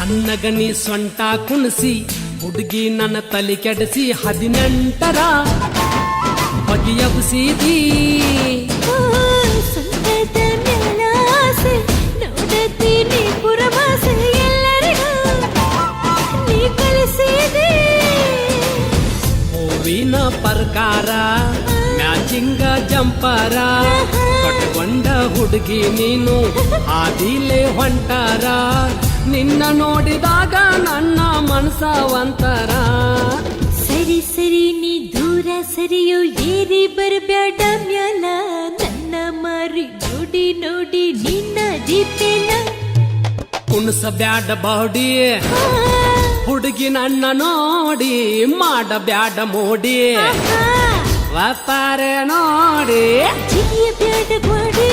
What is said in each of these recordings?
ಸಣ್ಣಗನಿ ಸೊಂಟ ಕುಣಿಸಿ ಹುಡುಗಿ ನನ್ನ ತಲೆ ಕೆಡಿಸಿ ಹದಿನೆಂಟರ ಬಗೆಯಬಸಿದಿ ಹೂವಿನ ಪ್ರಕಾರ ಮ್ಯಾಚಿಂಗ ಜಂಪಾರ ಕಟ್ಕೊಂಡ ಹುಡುಗಿ ನೀನು ಆದಿಲೆ ಹೊಂಟಾರ. ನಿನ್ನ ನೋಡಿದಾಗ ನನ್ನ ಮನಸ ಒಂತರ ಸರಿ ಸರಿ ನೀ ದೂರ ಸರಿಯೋ ಏರಿ ಬರಬೇಡ ಮ್ಯಾಲ. ನನ್ನ ಮರಿ ನೋಡಿ ನೋಡಿ ನಿನ್ನ ದೀಪೇನ ಕುಣಸ ಬ್ಯಾಡ ಬಾಡಿ ಹುಡುಗಿ ನನ್ನ ನೋಡಿ ಮಾಡ. ಬ್ಯಾಡ ಮೋಡಿ ವ್ಯಾಪಾರ ನೋಡಿ. ಬ್ಯಾಡ ಬಾಡಿ.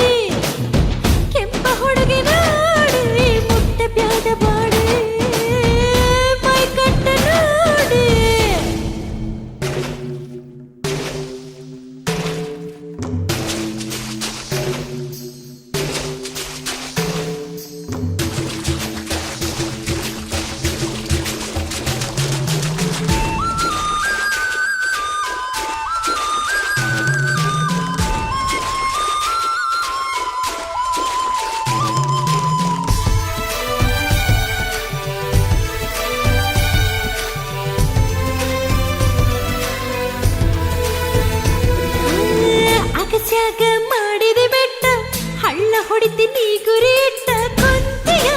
ಹಳ್ಳ ಹೊಡಿತೀನಿ ಗುರಿ ಇಟ್ಟ ಕೊಂತಿಯ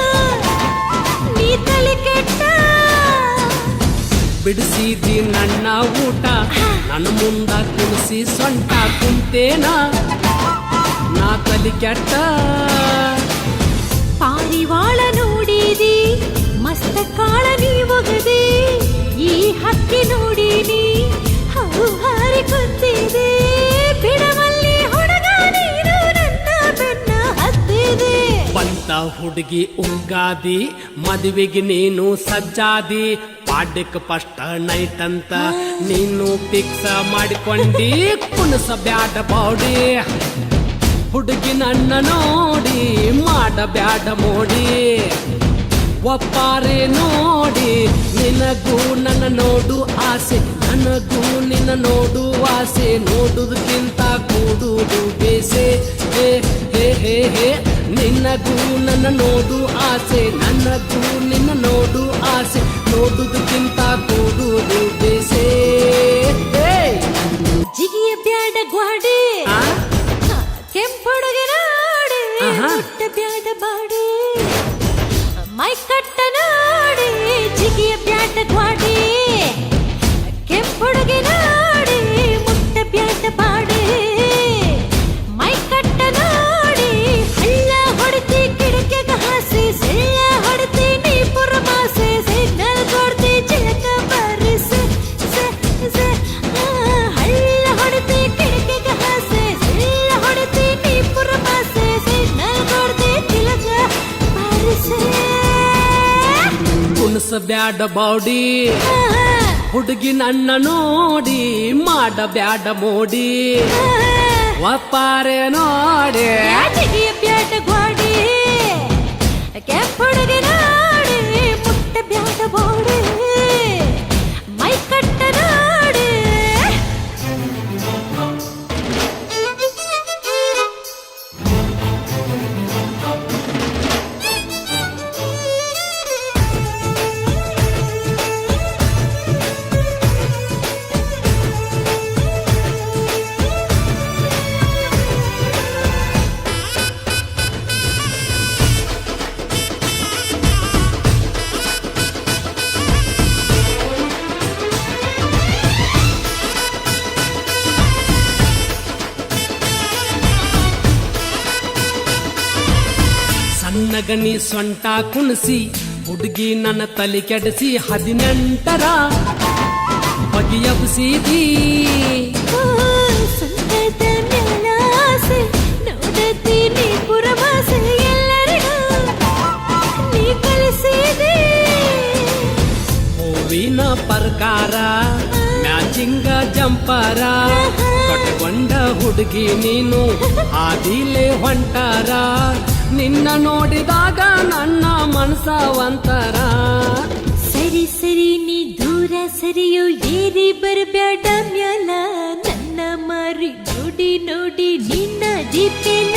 ನೀ ತಲೆ ಕೆಟ್ಟ ಬಿಡಿಸಿದಿ ನನ್ನ ಊಟ ನನ್ನ ಮುಂದ ಕುಣಿಸಿ ಸೊಂಟ ಕುಂತೇನ ನಾ ತಲಿ ಕೆಟ್ಟ ಪಾರಿವಾಳ ಹುಡುಗಿ ಉಂಗಾದಿ, ಮದುವೆಗೆ ನೀನು ಸಜ್ಜಾದಿ. ಪಾಡ್ಯಕ್ಕೆ ಫಸ್ಟ್ ನೈಟ್ ಅಂತ ನೀನು ಫಿಕ್ಸ್ ಮಾಡಿಕೊಂಡಿ. ಕುಣಸ ಬ್ಯಾಡ ಬಾಡಿ. ಹುಡುಗಿ ನನ್ನ ನೋಡಿ, ಮಾಡ ಬ್ಯಾಡ ಮೋಡಿ. ಒಪ್ಪಾರೆ ನೋಡಿ, ನಿನಗೂ ನನ್ನ ನೋಡು ಆಸೆ. ನನಗೂ ನಿನ್ನ ನೋಡು ಆಸೆ. ನೋಡುದಕ್ಕಿಂತ ಕೂಡುದು ಬೇಸೆ. ಹೇ ಹೇ ಹೇ ಹೇ ನಿನ್ನಗೂ ನನ್ನ ನೋಡು ಆಸೆ ನನಗೂ ನಿನ್ನ ನೋಡು ಆಸೆ. ನೋಡುವುದಕ್ಕಿಂತ ಕೂಡುವುದು ಬೇಸೆ. ಜಿಗಿಯ ಬ್ಯಾಡ ಗ್ವಾಡೆ. ಕೆಂಪೊಡಗೆ ನಾಡೆ. ಮುಟ್ಟ ಬ್ಯಾಡ ಬಾಡೆ. ಮೈ ಕಟ್ಟ ನಾಡೆ. ಜಿಗಿಯ ಬ್ಯಾಡ ಗ್ವಾಡೆ. ಬ್ಯಾಡ ಬಾಡಿ ಹುಡುಗಿ ನನ್ನ ನೋಡಿ, ಮಾಡ ಬ್ಯಾಡ ಮೋಡಿ. ಒಪ್ಪಾರೆ ನೋಡಿ. ಬ್ಯಾಡ ಗ್ವಾಡಿ ಕೆಂಪುಡುಗೆ ಮುಟ್ಟ ಬ್ಯಾಡ ಬೋಡಿ ಮೈ ಕಟ್ಟ ಸಣ್ಣಗನಿ ಸೊಂಟ ಕುಣಿಸಿ ಹುಡುಗಿ ನನ್ನ ತಲೆ ಕೆಡಿಸಿ ಹದಿನೆಂಟರ ಬಗೆಯಬಸಿದಿ ಹೂವಿನ ಪ್ರಕಾರ ಮ್ಯಾಚಿಂಗ ಜಂಪಾರ ಕಟ್ಕೊಂಡ ಹುಡುಗಿ ನೀನು ಆದಿಲೆ ಹೊಂಟಾರ. ನಿನ್ನ ನೋಡಿದಾಗ ನನ್ನ ಮನಸ ಒಂತರ ಸರಿ ಸರಿ ನೀ ದೂರ ಸರಿಯೋ ಏರಿ ಬರಬೇಡ ಮ್ಯಾಲ. ನನ್ನ ಮರಿ ನೋಡಿ ನೋಡಿ ನಿನ್ನ ಜೀಪೇನ.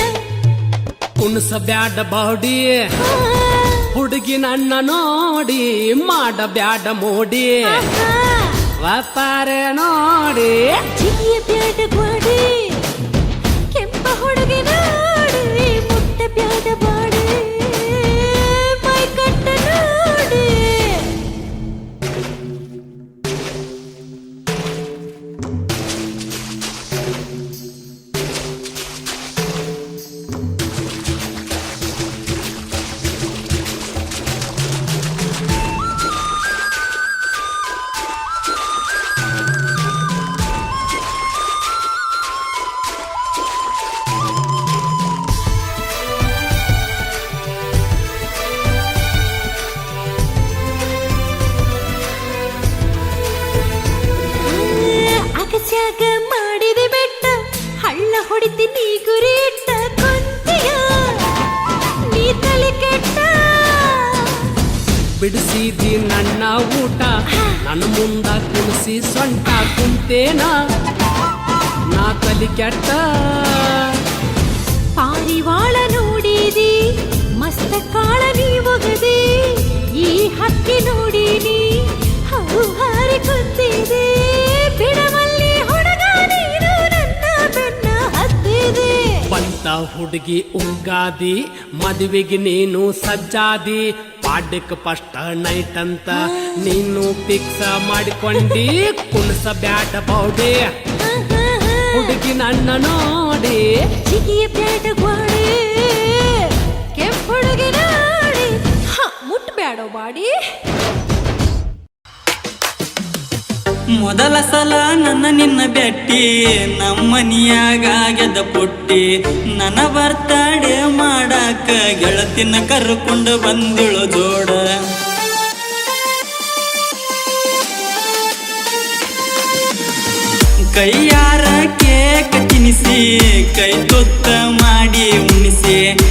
ಕುಣಸ ಬ್ಯಾಡ ಬಾಡಿ ಹುಡುಗಿ ನನ್ನ ನೋಡಿ ಮಾಡ. ಬ್ಯಾಡ ಮೋಡಿ ವ್ಯಾಪಾರ ನೋಡಿ. ಬ್ಯಾಡ ಬಾಡಿ. ಕೆಂಪ ಹುಡುಗಿ ನೋಡಿ ಮುಟ್ಟ ಬ್ಯಾಡ ಬಾಡಿ ಅಗಸ್ಯಾಗ ಮಾಡಿದ ಬೆಟ್ಟ ಹಳ್ಳ ಹೊಡಿತೀನಿ ಗುರಿ ಇಟ್ಟ ಕೊಂತಿಯ. ನೀ ತಲೆ ಕೆಟ್ಟ. ಬಿಡಿಸಿದಿ ನನ್ನ ಊಟ ನನ್ನ ಮುಂದ ಕುಣಿಸಿ ಸೊಂಟ ಕುಂತೇನ. ನಾ ತಲೆ ಕೆಟ್ಟ. ಪಾರಿವಾಳ ನೋಡಿದಿ ಮಸ್ತ ಹುಡುಗಿ ಉಂಗಾದಿ ಮದುವೆಗೆ ನೀನು ಸಜ್ಜಾದಿ. ಪಾಡ್ಯಕ್ಕೆ ಫಸ್ಟ್ ನೈಟ್ ಅಂತ ನೀನು ಪಿಕ್ಸ ಮಾಡಿಕೊಂಡಿ. ಕುಣಸ ಬ್ಯಾಟ ಬೌಡಿ ಹುಡುಗಿ ನನ್ನ ನೋಡಿ. ಮೊದಲ ಸಲ ನನ್ನ ನಿನ್ನ ಬೆಟ್ಟಿ ನಮ್ಮನಿಯಾಗ ಆಗ್ಯದ ಪುಟ್ಟಿ. ನನ್ನ ಬರ್ತಡೆ ಮಾಡಾಕ ಗೆಳತಿನ ಕರ್ಕೊಂಡು ಬಂದಿಳು ಜೋಡ. ಕೈಯಾರ ಕೇಕ್ ತಿನಿಸಿ, ಕೈ ತುತ್ತ ಮಾಡಿ ಉಣಿಸಿ.